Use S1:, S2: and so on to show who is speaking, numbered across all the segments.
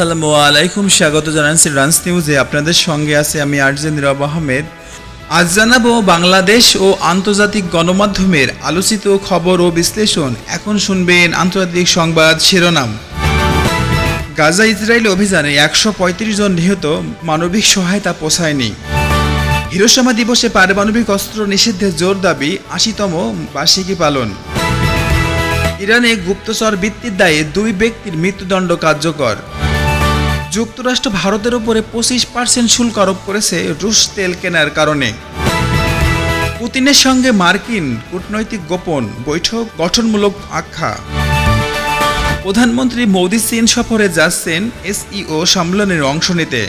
S1: আসসালামু আলাইকুম, স্বাগত জানাচ্ছি রান্স নিউজে। আপনাদের সঙ্গে আছে আমি আরজেন রব আহমেদ। আজ জানাব বাংলাদেশ ও আন্তর্জাতিক গণমাধ্যমের আলোচিত খবর ও বিশ্লেষণ। এখন শুনবেন আন্তর্জাতিক সংবাদ শিরোনাম। গাজা ইসরায়েল অভিযানে একশো পঁয়ত্রিশ জন নিহত, মানবিক সহায়তা পোষায়নি। হিরোশিমা দিবসে পারমাণবিক অস্ত্র নিষিদ্ধের জোর দাবি, আশিতম বার্ষিকী পালন। ইরানে গুপ্তচর বৃত্তির দায়ে দুই ব্যক্তির মৃত্যুদণ্ড কার্যকর। যুক্তরাষ্ট্র ভারতের উপরে পঁচিশ পার্সেন্ট শুল্ক আরোপ করেছে রুশ তেল কেনার কারণে। পুতিনের সঙ্গে মার্কিন কূটনৈতিক গোপন বৈঠক গঠনমূলক আখ্যা। প্রধানমন্ত্রী মোদি চীন সফরে যাচ্ছেন এসইও সম্মেলনের অংশ নিতে।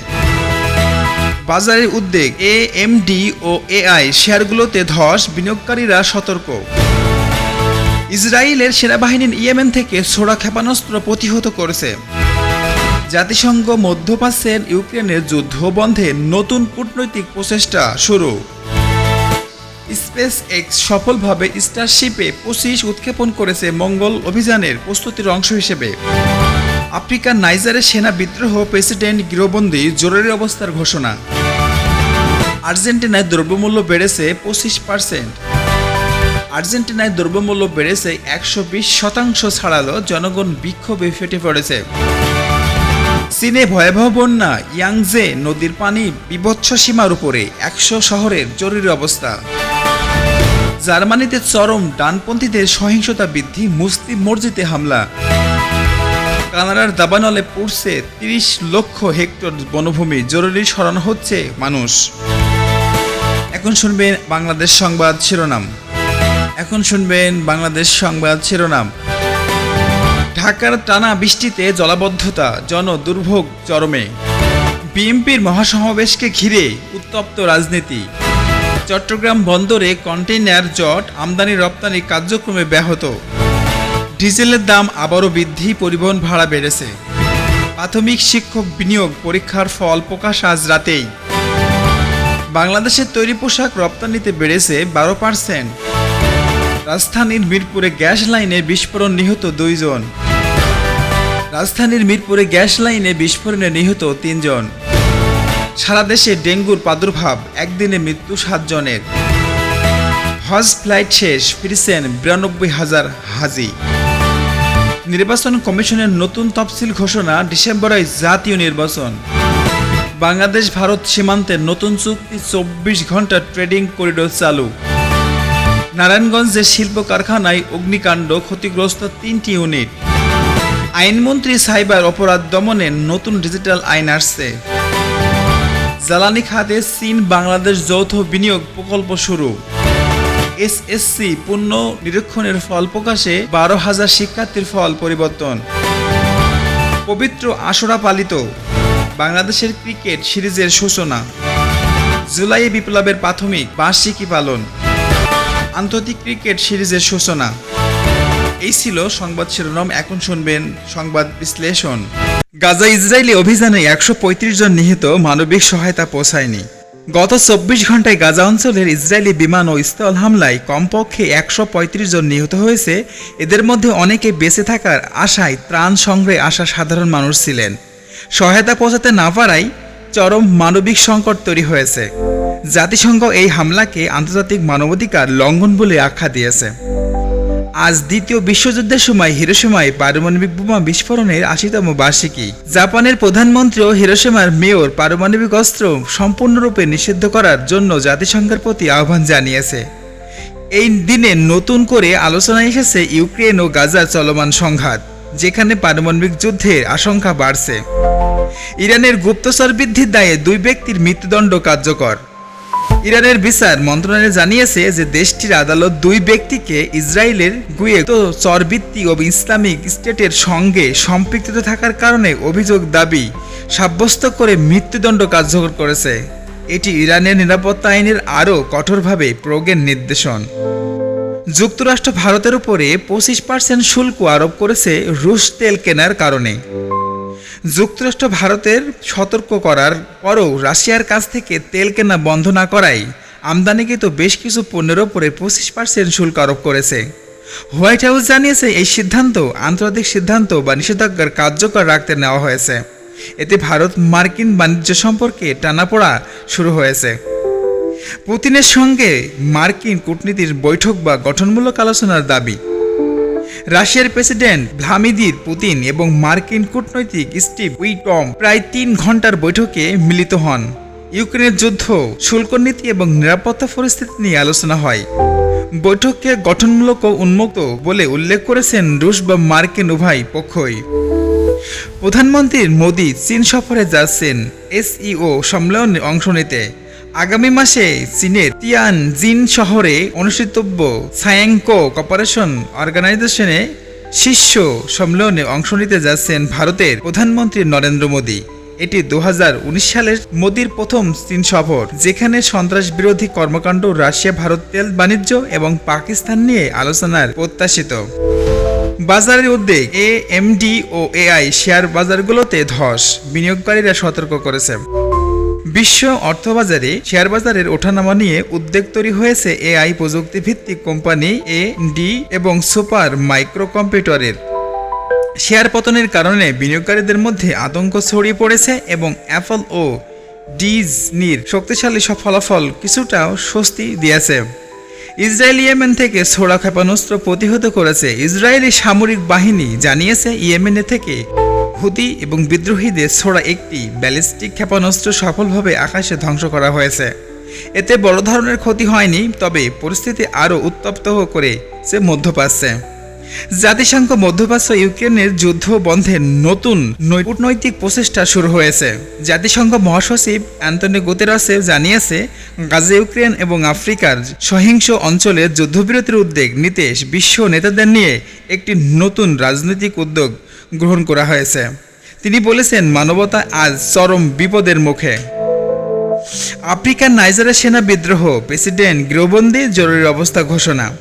S1: বাজারের উদ্বেগ এ এমডি ও এআই শেয়ারগুলোতে ধস, বিনিয়োগকারীরা সতর্ক। ইসরায়েলের সেনাবাহিনীর ইয়েমেন থেকে ছোড়া ক্ষেপণাস্ত্র প্রতিহত করেছে। জাতিসংঘ মধ্যপ্রাচ্যের ইউক্রেনের যুদ্ধ বন্ধে নতুন কূটনৈতিক প্রচেষ্টা শুরু। স্পেস এক্স সফলভাবে স্টারশিপে পঁচিশ উৎক্ষেপণ করেছে মঙ্গল অভিযানের প্রস্তুতির অংশ হিসেবে। আফ্রিকার নাইজারের সেনা বিদ্রোহ প্রেসিডেন্ট গৃহবন্দী জরুরি অবস্থার ঘোষণা। আর্জেন্টিনায় দ্রব্যমূল্য বেড়েছে পঁচিশ পার্সেন্ট। আর্জেন্টিনায় দ্রব্যমূল্য বেড়েছে একশো বিশ শতাংশ ছাড়ালো জনগণ বিক্ষোভে ফেটে পড়েছে। চীনে ভয়াবহ বন্যা, ইয়াংজে নদীর পানি বিভৎস সীমার উপরে একশো শহরের জরুরি অবস্থা। জার্মানিতে চরম ডানপন্থীদের সহিংসতা বৃদ্ধি, মুসলিম মসজিদে হামলা। কানাডার দাবানলে পড়ছে তিরিশ লক্ষ হেক্টর বনভূমি, জরুরি সরানো হচ্ছে মানুষ। এখন শুনবেন বাংলাদেশ সংবাদ শিরোনাম। এখন শুনবেন বাংলাদেশ সংবাদ শিরোনাম। ঢাকার টানা বৃষ্টিতে জলাবদ্ধতা জন দুর্ভোগ চরমে। বিএনপির মহাসমাবেশকে ঘিরে উত্তপ্ত রাজনীতি। চট্টগ্রাম বন্দরে কন্টেইনার জট, আমদানি রপ্তানি কার্যক্রমে ব্যাহত। ডিজেলের দাম আবারও বৃদ্ধি, পরিবহন ভাড়া বেড়েছে। প্রাথমিক শিক্ষক বিনিয়োগ পরীক্ষার ফল প্রকাশ আজ রাতেই। বাংলাদেশের তৈরি পোশাক রপ্তানিতে বেড়েছে বারো পার্সেন্ট। রাজধানীর মিরপুরে গ্যাস লাইনে বিস্ফোরণ নিহত দুইজন। রাজধানীর মিরপুরে গ্যাস লাইনে বিস্ফোরণে নিহত তিনজন। সারা দেশে ডেঙ্গুর প্রাদুর্ভাব, একদিনে মৃত্যু সাতজনের। হজ ফ্লাইট শেষ, ফিরছেন বিরানব্বই হাজার হাজি। নির্বাচন কমিশনের নতুন তফসিল ঘোষণা ডিসেম্বরে জাতীয় নির্বাচন। বাংলাদেশ, ভারত সীমান্তে নতুন চুক্তি চব্বিশ ঘণ্টা ট্রেডিং করিডোর চালু। নারায়ণগঞ্জের শিল্প কারখানায় অগ্নিকাণ্ড ক্ষতিগ্রস্ত তিনটি ইউনিট। আইনমন্ত্রী সাইবার অপরাধ দমনে নতুন ডিজিটাল আইন আসছে। জ্বালানি খাতে চীন, বাংলাদেশ যৌথ বিনিয়োগ প্রকল্প শুরু। এসএসসি পূর্ণ নিরীক্ষণের ফল প্রকাশে বারো হাজার শিক্ষার্থীর ফল পরিবর্তন। পবিত্র আশরা পালিত। বাংলাদেশের ক্রিকেট সিরিজের সূচনা। জুলাই বিপ্লবের প্রাথমিক বার্ষিকী পালন। আন্তর্জাতিক ক্রিকেট সিরিজের সূচনা। এই ছিল সংবাদ শিরোনাম। এখন শুনবেন সংবাদ বিশ্লেষণ। গাজা ইসরায়েলি অভিযানে একশো পঁয়ত্রিশ জন নিহত, মানবিক সহায়তা পৌঁছায়নি। গত চব্বিশ ঘন্টায় গাজা অঞ্চলের ইসরায়েলি বিমান ও স্থল হামলায় কমপক্ষে একশো পঁয়ত্রিশ জন নিহত হয়েছে। এদের মধ্যে অনেকে বেঁচে থাকার আশায় ত্রাণ সংগ্রহে আসা সাধারণ মানুষ ছিলেন। সহায়তা পৌঁছাতে না পারায় চরম মানবিক সংকট তৈরি হয়েছে। জাতিসংঘ এই হামলাকে আন্তর্জাতিক মানবাধিকার লঙ্ঘন বলে আখ্যা দিয়েছে। আজ দ্বিতীয় বিশ্বযুদ্ধের সময় হিরোসীমায় পারমাণবিক বোমা বিস্ফোরণের আশিতম বার্ষিকী। জাপানের প্রধানমন্ত্রীও হিরোসীমার মেয়র পারমাণবিক অস্ত্র সম্পূর্ণরূপে নিষিদ্ধ করার জন্য জাতিসংঘের প্রতি আহ্বান জানিয়েছে। এই দিনে নতুন করে আলোচনায় এসেছে ইউক্রেন ও গাজার চলমান সংঘাত, যেখানে পারমাণবিক যুদ্ধের আশঙ্কা বাড়ছে। ইরানের গুপ্তচর বৃদ্ধির দায়ে দুই ব্যক্তির মৃত্যুদণ্ড কার্যকর। ইরানের বিচার মন্ত্রণালয় জানিয়েছে যে দেশটির আদালত দুই ব্যক্তিকে ইসরায়েলের গুয়ে তো চরবৃত্তি ও ইসলামিক স্টেটের সঙ্গে সম্পৃক্ত থাকার কারণে অভিযোগ দাবি সাব্যস্ত করে মৃত্যুদণ্ড কার্যকর করেছে। এটি ইরানের নিরাপত্তা আইনের আরও কঠোরভাবে প্রয়োগের নির্দেশন। যুক্তরাষ্ট্র ভারতের উপরে পঁচিশ পার্সেন্ট শুল্ক আরোপ করেছে রুশ তেল কেনার কারণে। যুক্তরাষ্ট্র ভারতের সতর্ক করার পরও রাশিয়ার কাছ থেকে তেল কেনা বন্ধ না করায় আমদানিকৃত বেশ কিছু পণ্যের ওপরে পঁচিশ পার্সেন্ট শুল্ক আরোপ করেছে। হোয়াইট হাউস জানিয়েছে এই সিদ্ধান্ত আন্তর্জাতিক সিদ্ধান্ত বা নিষেধাজ্ঞার কার্যকর রাখতে নেওয়া হয়েছে। এতে ভারত মার্কিন বাণিজ্য সম্পর্কে টানাপোড়া শুরু হয়েছে। পুতিনের সঙ্গে মার্কিন কূটনীতির বৈঠক বা গঠনমূলক আলোচনার দাবি। রাশিয়ার প্রেসিডেন্ট ভ্লাদিমির পুতিন এবং মার্কিন কূটনৈতিক স্টিভ উইটম প্রায় তিন ঘণ্টার বৈঠকে মিলিত হন। ইউক্রেনের যুদ্ধ, শুল্ক নীতি এবং নিরাপত্তা পরিস্থিতি নিয়ে আলোচনা হয়। বৈঠককে গঠনমূলক ও উন্মুক্ত বলে উল্লেখ করেছেন রুশ বা মার্কিন উভয় পক্ষই। প্রধানমন্ত্রী মোদী চীন সফরে যাচ্ছেন। এসইও সম্মেলনে অংশ নিতে। আগামী মাসে চীনের তিয়ান জিন শহরে অনুষ্ঠিতব্য সায়াংকো কপারেশন অর্গানাইজেশনে শীর্ষ সম্মেলনে অংশ নিতে যাচ্ছেন ভারতের প্রধানমন্ত্রী নরেন্দ্র মোদী। এটি দু হাজার উনিশ সালের মোদীর প্রথম চীন সফর, যেখানে সন্ত্রাস বিরোধী কর্মকাণ্ড রাশিয়া, ভারত তেল বাণিজ্য এবং পাকিস্তান নিয়ে আলোচনার প্রত্যাশিত। বাজারের উদ্বেগ এ এমডি ও এআই শেয়ার বাজারগুলোতে ধস, বিনিয়োগকারীরা সতর্ক করেছে। বিশ্ব অর্থবাজারে শেয়ার বাজারের ওঠানামা নিয়ে উদ্বেগ তৈরি হয়েছে এআই প্রযুক্তি ভিত্তিক কোম্পানি এ ডি এবং সুপার মাইক্রো কম্পিউটারের শেয়ার পতনের কারণে বিনিয়োগকারীদের মধ্যে আতঙ্ক ছড়িয়ে পড়েছে এবং অ্যাপল ও ডিজনির শক্তিশালী সব ফলাফল কিছুটাও স্বস্তি দিয়েছে। ইসরায়েল ইয়েমেন থেকে ছোড়া ক্ষেপণাস্ত্র প্রতিহত করেছে ইসরায়েলি সামরিক বাহিনী, জানিয়েছে ইয়েমেনে থেকে। হুতি এবং বিদ্রোহীদের ছোড়া একটি ব্যালিস্টিক ক্ষেপণাস্ত্র সফলভাবে আকাশে ধ্বংস করা হয়েছে। এতে বড় ধরনের ক্ষতি হয়নি, তবে পরিস্থিতি আরও উত্তপ্ত করেছে মধ্যপ্রাচ্যে জাতিসংঘ মধ্যপ্রাচ্য ইউক্রেনের যুদ্ধ বন্ধে নতুন কূটনৈতিক প্রচেষ্টা শুরু হয়েছে। জাতিসংঘ মহাসচিব অ্যান্টনি গুতেরাসে জানিয়েছে, গাজা, ইউক্রেন এবং আফ্রিকার সহিংস অঞ্চলে যুদ্ধবিরতির উদ্যোগ নিতে বিশ্ব নেতাদের নিয়ে একটি নতুন রাজনৈতিক উদ্যোগ গ্রহণ করা হয়েছে। তিনি বলেছেন, মানবতা আজ চরম বিপদের মুখে। আফ্রিকার নাইজারের সেনা বিদ্রোহ, প্রেসিডেন্ট গৃহবন্দী জরুরি অবস্থা ঘোষণা।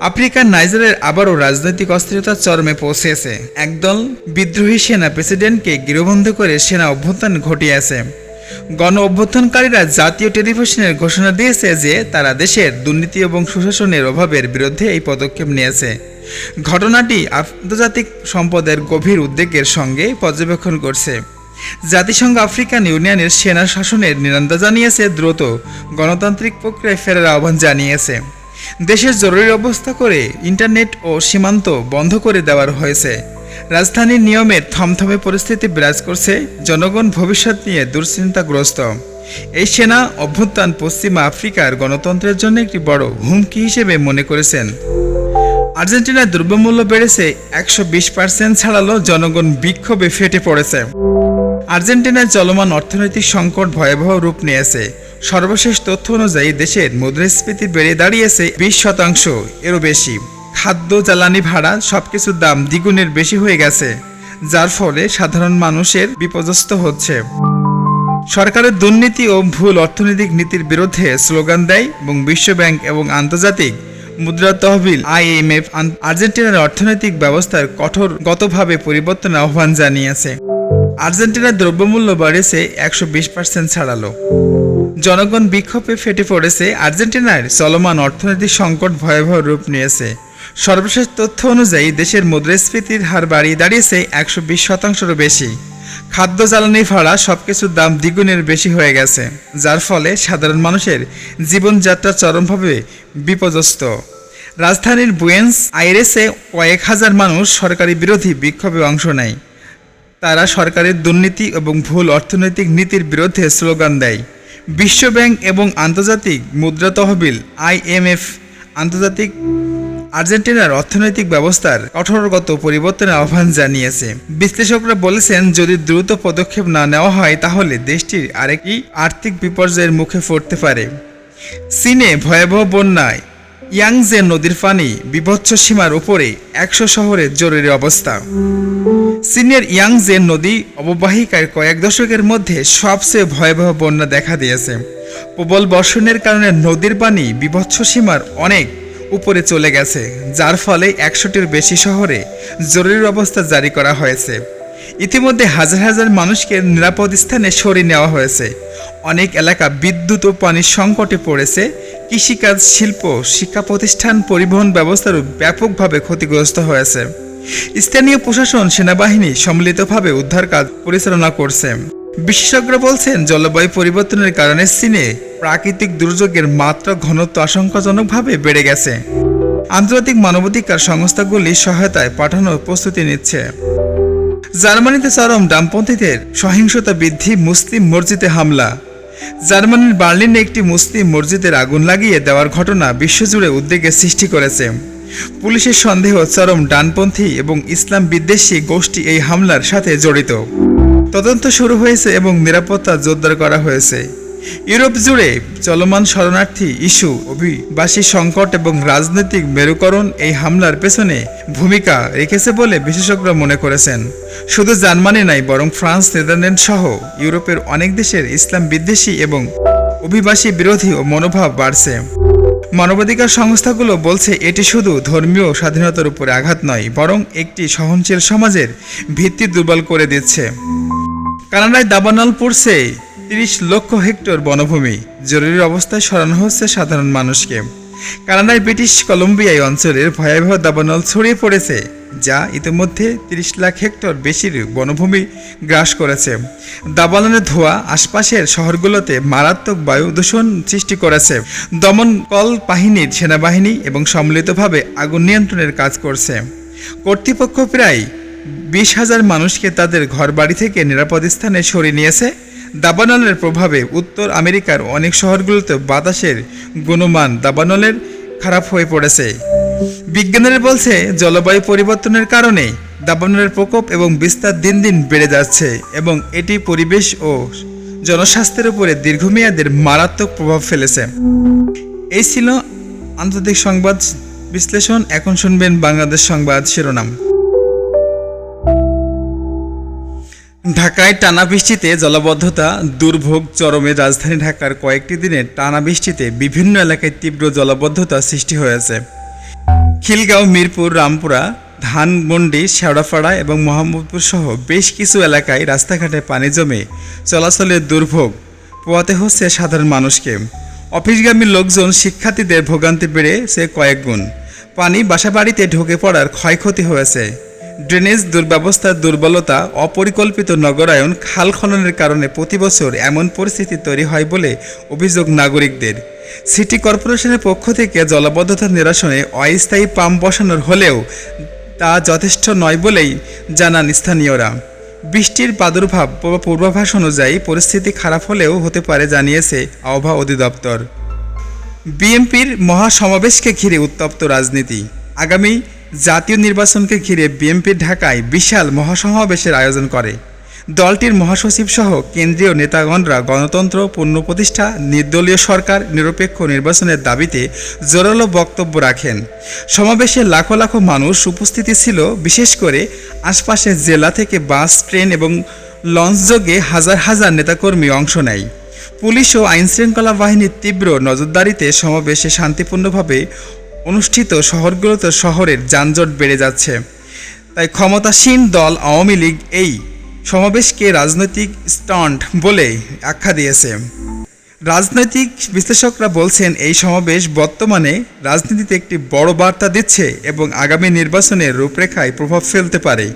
S1: আফ্রিকার নাইজারের আবারও রাজনৈতিক অস্থিরতা চরমে পৌঁছেছে। একদল বিদ্রোহী সেনা প্রেসিডেন্টকে গৃহবন্ধ করে সেনা অভ্যুত্থান ঘটিয়েছে। গণ অভ্যুত্থানকারীরা জাতীয় টেলিভিশনের ঘোষণা দিয়েছে যে তারা দেশের দুর্নীতি এবং সুশাসনের অভাবের বিরুদ্ধে এই পদক্ষেপ নিয়েছে। ঘটনাটি আন্তর্জাতিক সম্পদের গভীর উদ্বেগের সঙ্গে পর্যবেক্ষণ করছে। জাতিসংঘ আফ্রিকান ইউনিয়নের সেনা শাসনের নিরন্দা জানিয়েছে, দ্রুত গণতান্ত্রিক প্রক্রিয়ায় ফেরার আহ্বান জানিয়েছে। দেশের জরুরি অবস্থা করে ইন্টারনেট ও সীমান্ত বন্ধ করে দেওয়ার হয়েছে। রাজধানীর নিয়মের থমথমে পরিস্থিতি বিরাজ করছে জনগণ ভবিষ্যৎ নিয়ে দুশ্চিন্তাগ্রস্ত। এই সেনা অভ্যুত্থান পশ্চিমা আফ্রিকার গণতন্ত্রের জন্য একটি বড় হুমকি হিসেবে মনে করেছেন। আর্জেন্টিনার দ্রব্যমূল্য বেড়েছে একশো বিশ পার্সেন্ট ছাড়ালো জনগণ বিক্ষোভে ফেটে পড়েছে। আর্জেন্টিনার চলমান অর্থনৈতিক সংকট ভয়াবহ রূপ নিয়েছে। সর্বশেষ তথ্য অনুযায়ী দেশের মুদ্রাস্ফীতি বেড়ে দাঁড়িয়েছে বিশ শতাংশ, এরও বেশি। খাদ্য, জ্বালানি, ভাড়া সবকিছুর দাম দ্বিগুণের বেশি হয়ে গেছে, যার ফলে সাধারণ মানুষের বিপর্যস্ত হচ্ছে। সরকারের দুর্নীতি ও ভুল অর্থনৈতিক নীতির বিরুদ্ধে স্লোগান দেয় এবং বিশ্বব্যাংক এবং আন্তর্জাতিক মুদ্রা তহবিল আইএমএফ আর্জেন্টিনার অর্থনৈতিক ব্যবস্থার কঠোরগতভাবে পরিবর্তন আহ্বান জানিয়েছে। আর্জেন্টিনার দ্রব্যমূল্য বাড়েছে একশো বিশ পার্সেন্ট ছাড়ালো। জনগণ বিক্ষোভে ফেটে পড়েছে, আর্জেন্টিনার চলমান অর্থনৈতিক সংকট ভয়াবহ রূপ নিয়েছে। সর্বশেষ তথ্য অনুযায়ী দেশের মুদ্রাস্ফীতির হার বাড়িয়ে দাঁড়িয়েছে একশো বিশ শতাংশেরও বেশি। খাদ্য জ্বালানি ভাড়া সবকিছুর দাম দ্বিগুণের বেশি হয়ে গেছে, যার ফলে সাধারণ মানুষের জীবনযাত্রা চরমভাবে বিপর্যস্ত। রাজধানীর বুয়েন্স আইরেসে কয়েক হাজার মানুষ সরকারি বিরোধী বিক্ষোভে অংশ নেয়। তারা সরকারের দুর্নীতি এবং ভুল অর্থনৈতিক নীতির বিরুদ্ধে স্লোগান দেয়। বিশ্বব্যাংক এবং আন্তর্জাতিক মুদ্রা তহবিল আইএমএফ আন্তর্জাতিক আর্জেন্টিনার অর্থনৈতিক ব্যবস্থার কঠোরগত পরিবর্তনের আহ্বান জানিয়েছে। বিশ্লেষকরা বলেছেন, যদি দ্রুত পদক্ষেপ না নেওয়া হয়, তাহলে দেশটির আরেকটি আর্থিক বিপর্যয়ের মুখে পড়তে পারে। চীনে ভয়াবহ বন্যায় ইয়াংজে নদীর পানি বিভৎস সীমার উপরে একশো শহরের জরুরি অবস্থা। চীনের ইয়াংজে নদী অববাহিকার কয়েক দশকের মধ্যে সবচেয়ে ভয়াবহ বন্যা দেখা দিয়েছে। প্রবল বর্ষণের কারণে নদীর পানি বিভৎস সীমার অনেক উপরে চলে গেছে, যার ফলে একশোটির বেশি শহরে জরুরি অবস্থা জারি করা হয়েছে। ইতিমধ্যে হাজার হাজার মানুষকে নিরাপদ স্থানে সরিয়ে নেওয়া হয়েছে। অনেক এলাকা বিদ্যুৎ ও পানির সংকটে পড়েছে। কৃষিকাজ, শিল্প শিক্ষা প্রতিষ্ঠান পরিবহন ব্যবস্থারও ব্যাপকভাবে ক্ষতিগ্রস্ত হয়েছে। স্থানীয় প্রশাসন, সেনাবাহিনী সম্মিলিতভাবে উদ্ধার কাজ পরিচালনা করছে। বিশেষজ্ঞরা বলছেন, জলবায়ু পরিবর্তনের কারণে চীনে প্রাকৃতিক দুর্যোগের মাত্রা ঘনত্ব আশঙ্কাজনকভাবে বেড়ে গেছে। আন্তর্জাতিক মানবাধিকার সংস্থাগুলি সহায়তায় পাঠানোর প্রস্তুতি নিচ্ছে। জার্মানিতে চরম ডামপন্থীদের সহিংসতা বৃদ্ধি, মুসলিম মসজিদে হামলা। জার্মানির বার্লিনে একটি মুসলিম মসজিদের আগুন লাগিয়ে দেওয়ার ঘটনা বিশ্বজুড়ে উদ্বেগের সৃষ্টি করেছে। পুলিশের সন্দেহ চরম ডানপন্থী এবং ইসলাম বিদ্বেষী গোষ্ঠী এই হামলার সাথে জড়িত। তদন্ত শুরু হয়েছে এবং নিরাপত্তা জোরদার করা হয়েছে। ইউরোপ জুড়ে চলমান শরণার্থী ইস্যু, অভিবাসী সংকট এবং রাজনৈতিক মেরুকরণ এই হামলার পেছনে ভূমিকা রেখেছে বলে বিশেষজ্ঞরা মনে করেছেন। শুধু জার্মানি নাই বরং ফ্রান্স নেদারল্যান্ড সহ ইউরোপের অনেক দেশের ইসলাম বিদ্বেষী এবং অভিবাসী বিরোধী ও মনোভাব বাড়ছে। মানবাধিকার সংস্থাগুলো বলছে এটি শুধু ধর্মীয় স্বাধীনতার উপরে আঘাত নয়, বরং একটি সহনশীল সমাজের ভিত্তি দুর্বল করে দিচ্ছে। কানাডায় দাবানল পড়ছে তিরিশ লক্ষ হেক্টর বনভূমি। জরুরি অবস্থায় সরানো হচ্ছে সাধারণ মানুষকে। কানাডায় ব্রিটিশ কলম্বিয়ায় অঞ্চলের ভয়াবহ দাবানল ছড়িয়ে পড়েছে, যা ইতিমধ্যে তিরিশ লাখ হেক্টর বেশির বনভূমি গ্রাস করেছে। দাবানলের ধোঁয়া আশপাশের শহরগুলোতে মারাত্মক বায়ু দূষণ সৃষ্টি করেছে। দমন কল বাহিনীর সেনাবাহিনী এবং সম্মিলিতভাবে আগুন নিয়ন্ত্রণের কাজ করছে। কর্তৃপক্ষ প্রায় বিশ হাজার মানুষকে তাদের ঘরবাড়ি থেকে নিরাপদ স্থানে সরিয়ে নিয়েছে। দাবানলের প্রভাবে উত্তর আমেরিকার অনেক শহরগুলোতে বাতাসের গুণমান দাবানলের খারাপ হয়ে পড়েছে। বিজ্ঞানীরা বলছে, জলবায়ু পরিবর্তনের কারণে দাবানলের প্রকোপ এবং বিস্তার দিন দিন বেড়ে যাচ্ছে এবং এটি পরিবেশ ও জনস্বাস্থ্যের উপরে দীর্ঘমেয়াদের মারাত্মক প্রভাব ফেলেছে। এই ছিল আন্তর্জাতিক সংবাদ বিশ্লেষণ। এখন শুনবেন বাংলাদেশ সংবাদ শিরোনাম। ঢাকায় টানা বৃষ্টিতে জলবদ্ধতা, দুর্ভোগ, চরমে রাজধানী ঢাকার কয়েকটি দিনে টানা বৃষ্টিতে বিভিন্ন এলাকায় তীব্র জলবদ্ধতা সৃষ্টি হয়েছে। খিলগাঁও, মিরপুর, রামপুরা, ধানমন্ডি, শেওড়াপাড়া এবং মোহাম্মদপুর সহ বেশ কিছু এলাকায় রাস্তাঘাটে পানি জমে চলাচলের দুর্ভোগ পোয়াতে হচ্ছে সাধারণ মানুষকে। অফিসগামী লোকজন শিক্ষার্থীদের ভোগান্তি বেড়েছে কয়েক গুণ। পানি বাসাবাড়িতে ঢুকে পড়ার ক্ষয়ক্ষতি হয়েছে। ড্রেনেজ দুর্ব্যবস্থার দুর্বলতা, অপরিকল্পিত নগরায়ন, খাল খননের কারণে প্রতি বছর এমন পরিস্থিতি তৈরি হয় বলে অভিযোগ নাগরিকদের। সিটি কর্পোরেশনের পক্ষ থেকে জলবদ্ধতা নিরসনে অস্থায়ী পাম্প বসানোর হলেও তা যথেষ্ট নয় বলেই জানান স্থানীয়রা। বৃষ্টির প্রাদুর্ভাব পূর্বাভাস অনুযায়ী পরিস্থিতি খারাপ হলেও হতে পারে জানিয়েছে আবহাওয়া অধিদপ্তর। বিএনপির মহাসমাবেশকে ঘিরে উত্তপ্ত রাজনীতি। আগামী জাতীয় নির্বাচনকে ঘিরে বিএনপি ঢাকায় বিশাল মহাসমাবেশের আয়োজন করে। দলটির মহাসচিব সহ কেন্দ্রীয় নেতাগণরা গণতন্ত্র পূর্ণ প্রতিষ্ঠা, নির্দলীয় সরকার, নিরপেক্ষ নির্বাচনের দাবিতে জোরালো বক্তব্য রাখেন। সমাবেশে লাখো লাখো মানুষ উপস্থিতি ছিল, বিশেষ করে আশপাশের জেলা থেকে বাস, ট্রেন এবং লঞ্চযোগে হাজার হাজার নেতাকর্মী অংশ নেয়। পুলিশ ও আইনশৃঙ্খলা বাহিনীর তীব্র নজরদারিতে সমাবেশে শান্তিপূর্ণভাবে অনুষ্ঠিত শহরগুলোতে শহরের যানজট বেড়ে যাচ্ছে। তাই ক্ষমতাসীন দল আওয়ামী লীগ এই সমাবেশকে রাজনৈতিক স্টন্ট বলে আখ্যা দিয়েছে। রাজনৈতিক বিশ্লেষকরা বলছেন, এই সমাবেশ বর্তমানে রাজনীতিতে একটি বড় বার্তা দিচ্ছে এবং আগামী নির্বাচনের রূপরেখায় প্রভাব ফেলতে পারে।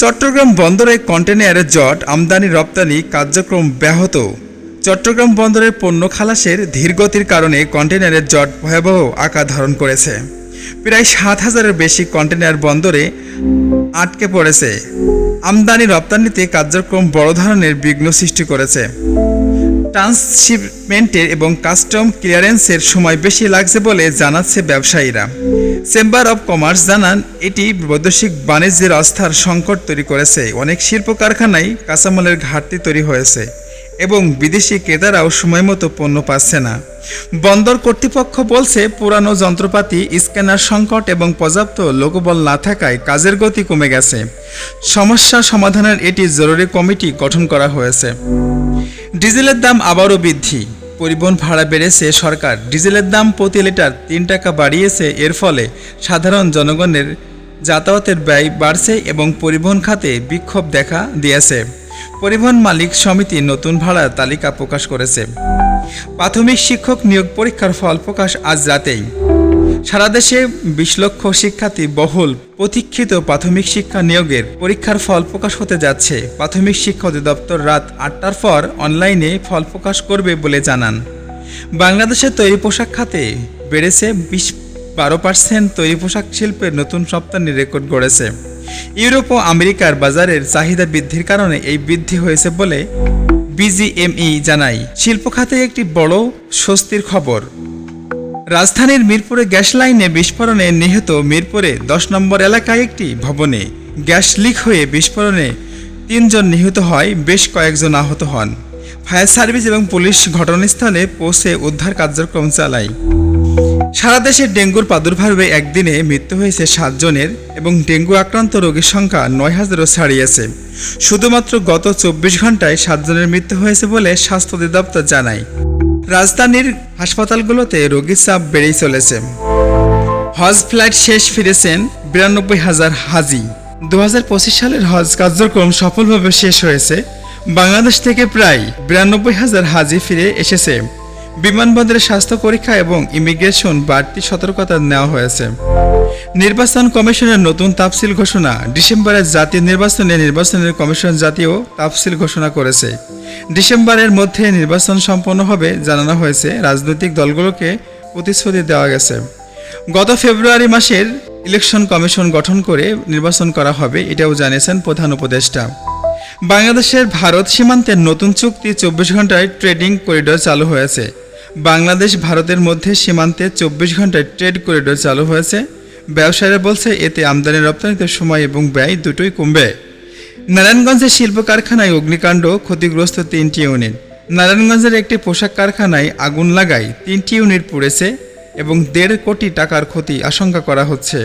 S1: চট্টগ্রাম বন্দরে কন্টেনার জট আমদানি রপ্তানি কার্যক্রম ব্যাহত। চট্টগ্রাম বন্দরের পণ্য খালাসের ধীরগতির কারণে কন্টেনারের জট ভয়াবহ আকার ধারণ করেছে। প্রায় সাত হাজারের বেশি কন্টেনার বন্দরে আটকে পড়েছে। আমদানি রপ্তানিতে কার্যক্রম বড় ধরনের বিঘ্ন সৃষ্টি করেছে। ট্রান্সশিপমেন্টের এবং কাস্টম ক্লিয়ারেন্সের সময় বেশি লাগছে বলে জানাচ্ছে ব্যবসায়ীরা। চেম্বার অব কমার্স জানান, এটি বৈদেশিক বাণিজ্যের আস্থার সংকট তৈরি করেছে। অনেক শিল্প কারখানায় কাঁচামালের ঘাটতি তৈরি হয়েছে। এবং বিদেশি ক্রেতারাও সময়মতো পণ্য পাচ্ছে না। বন্দর কর্তৃপক্ষ বলছে, পুরানো যন্ত্রপাতি, স্ক্যানার সংকট এবং পর্যাপ্ত লোকবল না থাকায় কাজের গতি কমে গেছে। সমস্যা সমাধানের এটি জরুরি কমিটি গঠন করা হয়েছে। ডিজেলের দাম আবারও বৃদ্ধি। পরিবহন ভাড়া বেড়েছে সরকার। ডিজেলের দাম প্রতি লিটার তিন টাকা বাড়িয়েছে। এর ফলে সাধারণ জনগণের যাতায়াতের ব্যয় বাড়ছে এবং পরিবহন খাতে বিক্ষোভ দেখা দিয়েছে। পরিবহন মালিক সমিতি নতুন ভাড়ার তালিকা প্রকাশ করেছে। প্রাথমিক শিক্ষক নিয়োগ পরীক্ষার ফল প্রকাশ আজ রাতেই। সারা দেশে বিশ লক্ষ শিক্ষার্থী বহুল প্রতীক্ষিত প্রাথমিক শিক্ষা নিয়োগের পরীক্ষার ফল প্রকাশ হতে যাচ্ছে। প্রাথমিক শিক্ষা অধিদপ্তর রাত আটটার পর অনলাইনে ফল প্রকাশ করবে বলে জানান। বাংলাদেশের তৈরি পোশাক খাতে বেড়েছে বিশ বারো পার্সেন্ট তৈরি পোশাক শিল্পের নতুন রপ্তানি রেকর্ড গড়েছে। ইউরোপ ও আমেরিকার বাজারের চাহিদা বৃদ্ধির কারণে এই বৃদ্ধি হয়েছে বলে বিজিএমই জানায়। শিল্প খাতে একটি বড় স্বস্তির খবর। রাজধানীর মিরপুরে গ্যাস লাইনে বিস্ফোরণে নিহত মিরপুরে দশ নম্বর এলাকায় একটি ভবনে গ্যাস লিক হয়ে বিস্ফোরণে তিনজন নিহত হয়, বেশ কয়েকজন আহত হন। ফায়ার সার্ভিস এবং পুলিশ ঘটনাস্থলে পৌঁছে উদ্ধার কার্যক্রম চালায়। সারা দেশে ডেঙ্গুর প্রাদুর্ভাবে একদিনে মৃত্যু হয়েছে সাতজনের এবং ডেঙ্গু আক্রান্ত রোগীর সংখ্যা নয় হাজারও ছাড়িয়েছে। শুধুমাত্র গত চব্বিশ ঘন্টায় সাতজনের মৃত্যু হয়েছে বলে স্বাস্থ্য অধিদপ্তর জানায়। রাজধানীর হাসপাতালগুলোতে রোগীর চাপ বেড়েই চলেছে। হজ ফ্লাইট শেষ ফিরেছেন বিরানব্বই হাজার হাজি। দু হাজার পঁচিশ সালের হজ কার্যক্রম সফলভাবে শেষ হয়েছে। বাংলাদেশ থেকে প্রায় বিরানব্বই হাজার হাজি ফিরে এসেছে। বিমানবন্দরের স্বাস্থ্য পরীক্ষা এবং ইমিগ্রেশন বাড়তি সতর্কতা নেওয়া হয়েছে। নির্বাচন কমিশনের নতুন তাফসিল ঘোষণা ডিসেম্বরের জাতীয় নির্বাচনে নির্বাচনের কমিশন জাতীয় তাফসিল ঘোষণা করেছে। ডিসেম্বরের মধ্যে নির্বাচন সম্পন্ন হবে জানানো হয়েছে। রাজনৈতিক দলগুলোকে প্রতিশ্রুতি দেওয়া গেছে। গত ফেব্রুয়ারি মাসের ইলেকশন কমিশন গঠন করে নির্বাচন করা হবে এটাও জানিয়েছেন প্রধান উপদেষ্টা। বাংলাদেশের ভারত সীমান্তের নতুন চুক্তি চব্বিশ ঘন্টায় ট্রেডিং করিডোর চালু হয়েছে। বাংলাদেশ ভারতের মধ্যে সীমান্তে চব্বিশ ঘন্টায় ট্রেড করিডোর চালু হয়েছে। ব্যবসায়ীরা বলছে, এতে আমদানি রপ্তানিতে সময় এবং ব্যয় দুটোই কমবে। নারায়ণগঞ্জের শিল্প কারখানায় অগ্নিকাণ্ড ক্ষতিগ্রস্ত তিনটি ইউনিট। নারায়ণগঞ্জের একটি পোশাক কারখানায় আগুন লাগায় তিনটি ইউনিট পুড়েছে এবং দেড় কোটি টাকার ক্ষতি আশঙ্কা করা হচ্ছে।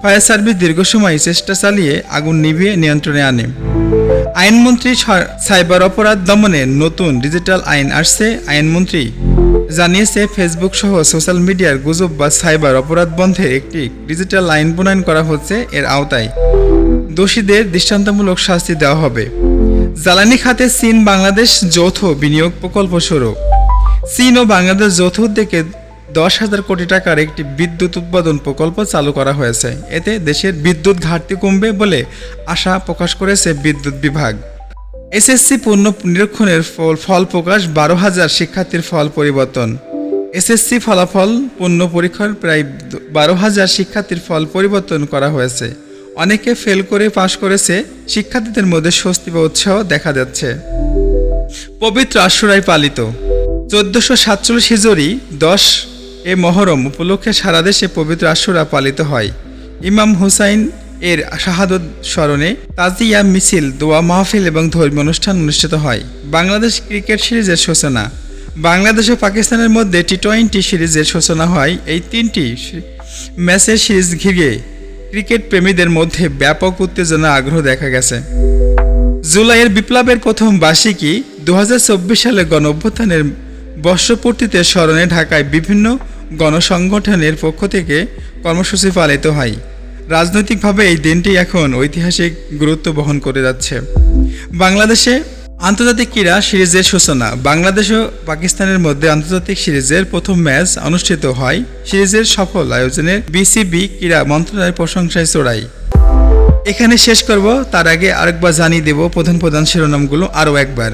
S1: ফায়ার সার্ভিস দীর্ঘ সময় চেষ্টা চালিয়ে আগুন নিভিয়ে নিয়ন্ত্রণে আনে। আইনমন্ত্রী সাইবার অপরাধ দমনে নতুন ডিজিটাল আইন আসছে। আইনমন্ত্রী জানিয়েছে ফেসবুক সহ সোশ্যাল মিডিয়ার গুজব বা সাইবার অপরাধ বন্ধে একটি ডিজিটাল আইন প্রণয়ন করা হচ্ছে এর আওতায়। দোষীদের দৃষ্টান্তমূলক শাস্তি দেওয়া হবে। জ্বালানি খাতে চীন, বাংলাদেশ যৌথ বিনিয়োগ প্রকল্প শুরু। চীন ও বাংলাদেশ যৌথ উদ্যোগে দশ হাজার কোটি টাকার একটি বিদ্যুৎ উৎপাদন প্রকল্প চালু করা হয়েছে। এতে দেশের বিদ্যুৎ ঘাটতি কমবে বলে আশা প্রকাশ করেছে বিদ্যুৎ বিভাগ। এসএসসি পূর্ণ নিরীক্ষণের ফল ফল প্রকাশ বারো হাজার শিক্ষার্থীর ফল পরিবর্তন। এসএসসি ফলাফল পূর্ণ পরীক্ষার প্রায় বারো হাজার শিক্ষার্থীর ফল পরিবর্তন করা হয়েছে। অনেকে ফেল করে পাশ করেছে, শিক্ষার্থীদের মধ্যে স্বস্তি বা উৎসাহ দেখা যাচ্ছে। পবিত্র আশুরায় পালিত। চোদ্দশো সাতচল্লিশ হিজরি দশ এ মহরম উপলক্ষে সারা দেশে পবিত্র আশুরা পালিত হয়। ইমাম হুসাইন এর শাহাদত স্মরণে তাজিয়া মিছিল, দোয়া, মাহফিল এবং ধর্মীয় অনুষ্ঠান অনুষ্ঠিত হয়। বাংলাদেশ ক্রিকেট সিরিজের সূচনা। বাংলাদেশ ও পাকিস্তানের মধ্যে টি টোয়েন্টি সিরিজের সূচনা হয়। এই তিনটি ম্যাচের সিরিজ ঘিরে ক্রিকেট প্রেমীদের মধ্যে ব্যাপক উত্তেজনা, আগ্রহ দেখা গেছে। জুলাইয়ের বিপ্লবের প্রথম বার্ষিকী দু হাজার চব্বিশ সালে গণ অভ্যুত্থানের বর্ষপূর্তিতে স্মরণে ঢাকায় বিভিন্ন গণসংগঠনের পক্ষ থেকে কর্মসূচি পালিত হয়। রাজনৈতিকভাবে এই দিনটি এখন ঐতিহাসিক গুরুত্ব বহন করে যাচ্ছে। বাংলাদেশে আন্তর্জাতিক ক্রীড়া সিরিজের সূচনা। বাংলাদেশ ও পাকিস্তানের মধ্যে আন্তর্জাতিক সিরিজের প্রথম ম্যাচ অনুষ্ঠিত হয় সিরিজের সফল আয়োজনে বিসিবি ক্রীড়া মন্ত্রণালয়ের প্রশংসায় চড়াই এখানে শেষ করব, তার আগে আরেকবার জানিয়ে দেব প্রধান প্রধান শিরোনামগুলো আরও একবার।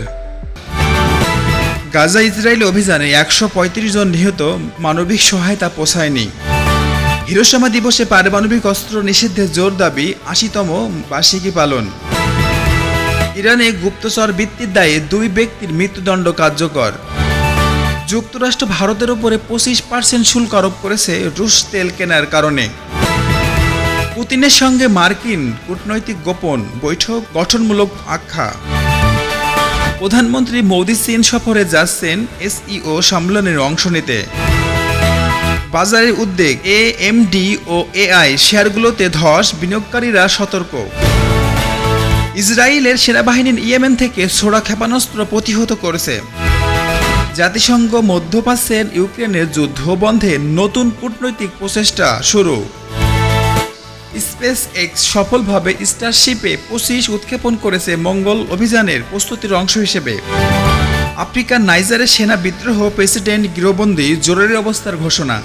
S1: গাজা ইসরায়েল অভিযানে একশো পঁয়ত্রিশ জন নিহত, মানবিক সহায়তা পৌঁছায়নি হিরোশিমা দিবসে পারমাণবিক অস্ত্র নিষিদ্ধের জোর দাবি আশিতম বার্ষিকী পালন। ইরানে গুপ্তচর বৃত্তির দায়ে দুই ব্যক্তির মৃত্যুদণ্ড কার্যকর। যুক্তরাষ্ট্র ভারতের উপরে পঁচিশ পার্সেন্ট শুল্ক আরোপ করেছে রুশ তেল কেনার কারণে। পুতিনের সঙ্গে মার্কিন কূটনৈতিক গোপন বৈঠক গঠনমূলক আখ্যা। প্রধানমন্ত্রী মোদি চীন সফরে যাচ্ছেন এসইও সম্মেলনের অংশ নিতে। বাজারের উদ্বেগ এ এমডি ও এআই শেয়ারগুলোতে ধস, বিনিয়োগকারীরা সতর্ক। ইসরায়েলের সেনাবাহিনীর ইয়েমেন থেকে ছোড়া ক্ষেপণাস্ত্র প্রতিহত করেছে। জাতিসংঘ মধ্যপ্রাচ্যের ইউক্রেনের যুদ্ধ বন্ধে নতুন কূটনৈতিক প্রচেষ্টা শুরু। স্পেস এক্স সফলভাবে স্টারশিপে পঁচিশ উৎক্ষেপণ করেছে মঙ্গল অভিযানের প্রস্তুতির অংশ হিসেবে। আফ্রিকার নাইজারের সেনা বিদ্রোহ প্রেসিডেন্ট গৃহবন্দী, জরুরি অবস্থার ঘোষণা।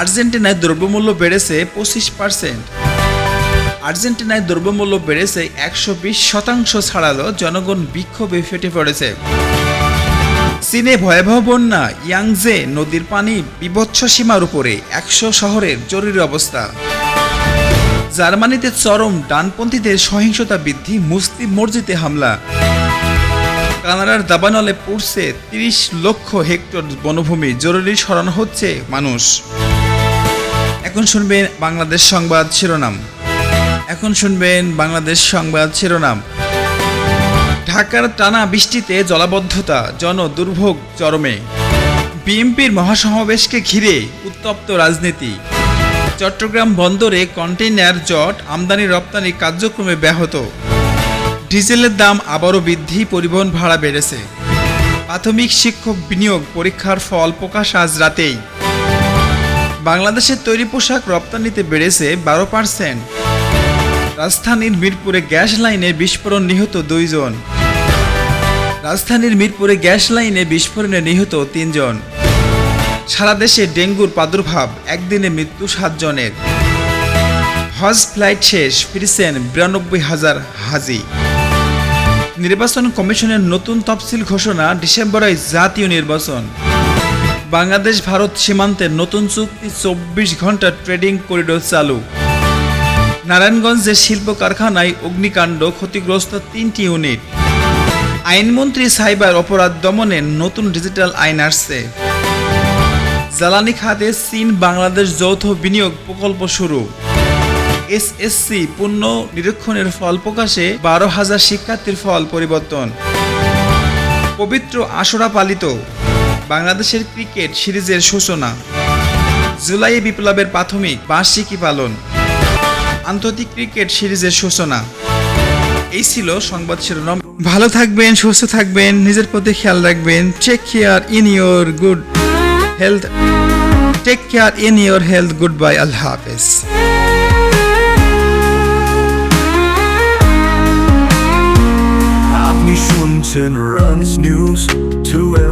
S1: আর্জেন্টিনায় দ্রব্যমূল্য বেড়েছে পঁচিশ পার্সেন্ট। আর্জেন্টিনায় দ্রব্যমূল্য বেড়েছে একশো বিশ শতাংশ ছাড়ালো জনগণ বিক্ষোভে ফেটে পড়েছে। চীনে ভয়াবহ বন্যা, ইয়াংজে নদীর পানি বিভৎস সীমার উপরে একশো শহরের জরুরি অবস্থা। জার্মানিতে চরম ডানপন্থীদের সহিংসতা বৃদ্ধি, মুসলিম মসজিদে হামলা। কানাডার দাবানলে পড়ছে তিরিশ লক্ষ হেক্টর বনভূমি, জরুরি সরানো হচ্ছে মানুষ। এখন শুনবেন বাংলাদেশ সংবাদ শিরোনাম। এখন শুনবেন বাংলাদেশ সংবাদ শিরোনাম। ঢাকার টানা বৃষ্টিতে জলাবদ্ধতা জন দুর্ভোগ চরমে। বিএনপির মহাসমাবেশকে ঘিরে উত্তপ্ত রাজনীতি। চট্টগ্রাম বন্দরে কন্টেইনার জট, আমদানি রপ্তানি কার্যক্রমে ব্যাহত। ডিজেলের দাম আবারও বৃদ্ধি, পরিবহন ভাড়া বেড়েছে। প্রাথমিক শিক্ষক বিনিয়োগ পরীক্ষার ফল প্রকাশ আজ রাতেই। বাংলাদেশের তৈরি পোশাক রপ্তানিতে বেড়েছে বারো পার্সেন্ট রাজধানীর মিরপুরে গ্যাস লাইনে বিস্ফোরণ নিহত দুইজন। রাজধানীর মিরপুরে গ্যাস লাইনে বিস্ফোরণে নিহত তিনজন। সারা দেশে ডেঙ্গুর প্রাদুর্ভাব, একদিনে মৃত্যু সাতজনের। হজ ফ্লাইট শেষ, ফিরছেন বিরানব্বই হাজার হাজি। নির্বাচন কমিশনের নতুন তফসিল ঘোষণা ডিসেম্বরে জাতীয় নির্বাচন। বাংলাদেশ ভারত সীমান্তে নতুন চুক্তি চব্বিশ ঘণ্টা ট্রেডিং করিডোর চালু। নারায়ণগঞ্জের শিল্প কারখানায় অগ্নিকাণ্ড ক্ষতিগ্রস্ত তিনটি ইউনিট। আইনমন্ত্রী সাইবার অপরাধ দমনে নতুন ডিজিটাল আইন আসছে। জ্বালানি খাতে চীন বাংলাদেশ যৌথ বিনিয়োগ প্রকল্প শুরু। এসএসসি পূর্ণ নিরীক্ষণের ফল প্রকাশে বারো হাজার শিক্ষার্থীর ফল পরিবর্তন। পবিত্র আশরা পালিত। বাংলাদেশের ক্রিকেট সিরিজের সূচনা। জুলাই বিপ্লবের প্রাথমিক বার্ষিকী পালন। আন্তর্জাতিক ক্রিকেট সিরিজের সূচনা। এই ছিল সংবাদ শিরোনাম। ভালো থাকবেন, সুস্থ থাকবেন, নিজের প্রতি খেয়াল রাখবেন। Take care in your good health take care in your health good bye আল্লাহ হাফেজ।
S2: News two M